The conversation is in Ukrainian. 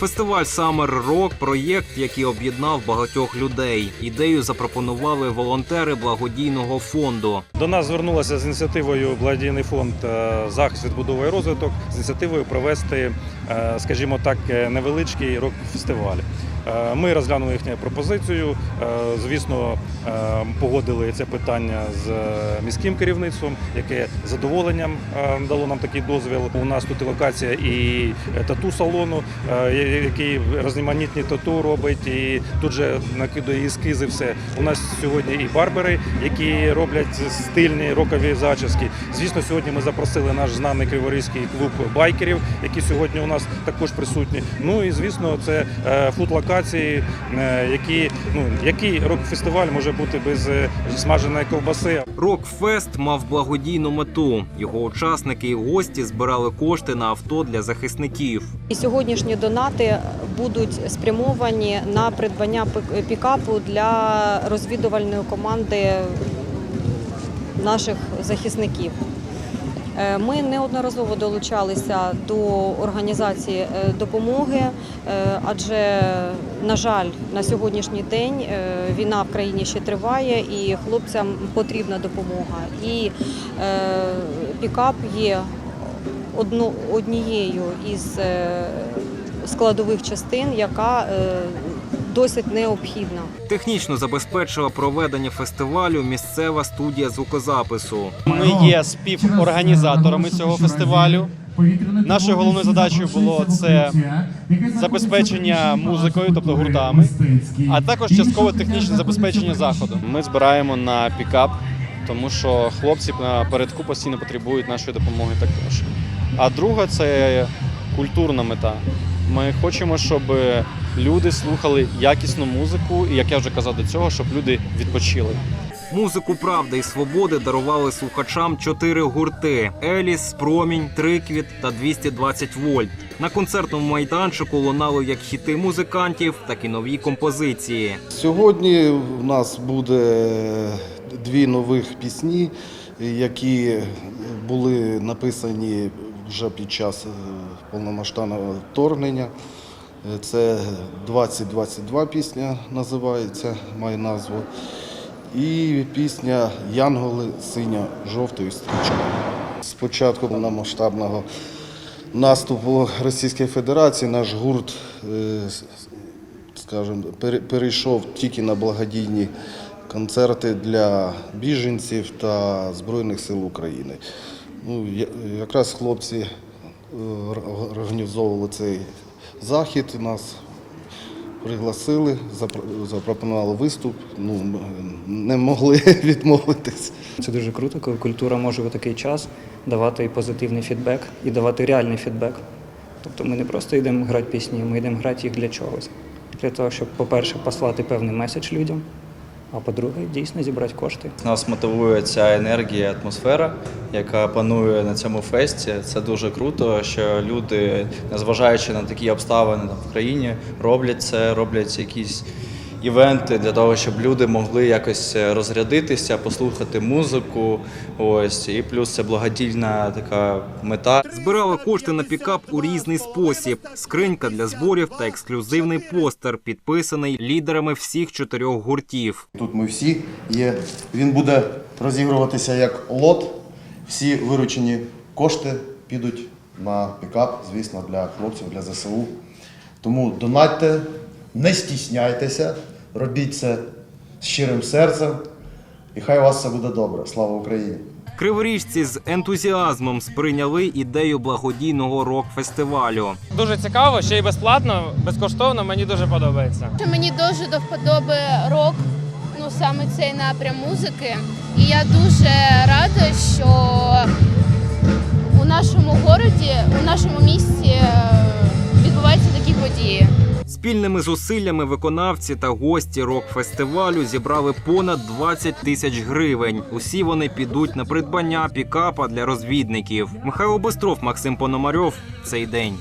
Фестиваль Summer Rock – проєкт, який об'єднав багатьох людей. Ідею запропонували волонтери благодійного фонду. До нас звернулася з ініціативою благодійний фонд е, захист відбудови і розвиток з ініціативою провести, е, скажімо так, е, невеличкий рок-фестиваль. Е, Ми розглянули їхню пропозицію. е, Звісно, е, погодили це питання з міським керівництвом, яке з задоволенням дало нам такий дозвіл. У нас тут і локація і тату салону, який різноманітні тату робить, і тут же накидує ескізи. Все у нас сьогодні і барбери, які роблять стильні рокові зачіски. Звісно, сьогодні ми запросили наш знаний криворізький клуб байкерів, які сьогодні у нас також присутні. Ну і звісно, це е, фуд-локації, е, які ну який рок-фестиваль може бути без е, смаженої ковбаси. Рокфест мав благодійну мету. Його учасники і гості збирали кошти на авто для захисників. І сьогоднішні донати будуть спрямовані на придбання пікапу для розвідувальної команди наших захисників. Е, Ми неодноразово долучалися до організації е, допомоги, е, адже, на жаль, на сьогоднішній день війна в країні ще триває, і хлопцям потрібна допомога. І пікап є однією із складових частин, яка досить необхідна. Технічно забезпечила проведення фестивалю місцева студія звукозапису. Ми є співорганізаторами цього фестивалю. Нашою головною задачею було це забезпечення музикою, тобто гуртами, а також часткове технічне забезпечення заходу. Ми збираємо на пікап, тому що хлопці на передку постійно потребують нашої допомоги також. А друга це культурна мета. Ми хочемо, щоб люди слухали якісну музику, і як я вже казав до цього, щоб люди відпочили. Музику правди і свободи дарували слухачам чотири гурти: Еліс, Промінь, Триквіт та 220 вольт. На концертному майданчику лунали як хіти музикантів, так і нові композиції. Сьогодні в нас буде дві нових пісні, які були написані вже під час е, повномасштабного вторгнення. Е, Це 2022 пісня називається, має назву. І пісня Янголи синьо-жовтою стрічкою. З початку повномасштабного наступу Російської Федерації наш гурт е, скажімо, пере- перейшов тільки на благодійні концерти для біженців та Збройних сил України. Ну, якраз хлопці е, організовували цей захід, нас пригласили, запро- запропонували виступ. Ну, не могли відмовитись. Це дуже круто, коли культура може у такий час давати і позитивний фідбек, і давати реальний фідбек. Тобто ми не просто йдемо грати пісні, ми йдемо грати їх для чогось. Для того, щоб, по-перше, послати певний меседж людям, а по-друге, дійсно зібрати кошти. Нас мотивує ця енергія, атмосфера, яка панує на цьому фесті. Це дуже круто, що люди, незважаючи на такі обставини в країні, роблять це, роблять якісь івенти для того, щоб люди могли якось розрядитися, послухати музику. Ось і плюс це благодійна така мета. Збирали кошти на пікап у різний спосіб: скринька для зборів та ексклюзивний постер, підписаний лідерами всіх чотирьох гуртів. Тут ми всі є. Він буде розігруватися як лот. Всі виручені кошти підуть на пікап, звісно, для хлопців, для ЗСУ. Тому донатьте, не стісняйтеся, робіть це з щирим серцем, і хай у вас все буде добре. Слава Україні! Криворіжці з ентузіазмом сприйняли ідею благодійного рок-фестивалю. Дуже цікаво, ще й безплатно, безкоштовно. Мені дуже подобається. Мені дуже до вподоби рок, ну саме цей напрям музики. І я дуже рада, що у нашому городі, у нашому місті Спільними зусиллями виконавці та гості рок-фестивалю зібрали понад 20 тисяч гривень. Усі вони підуть на придбання пікапа для розвідників. Михайло Бистров, Максим Пономарьов. Цей день.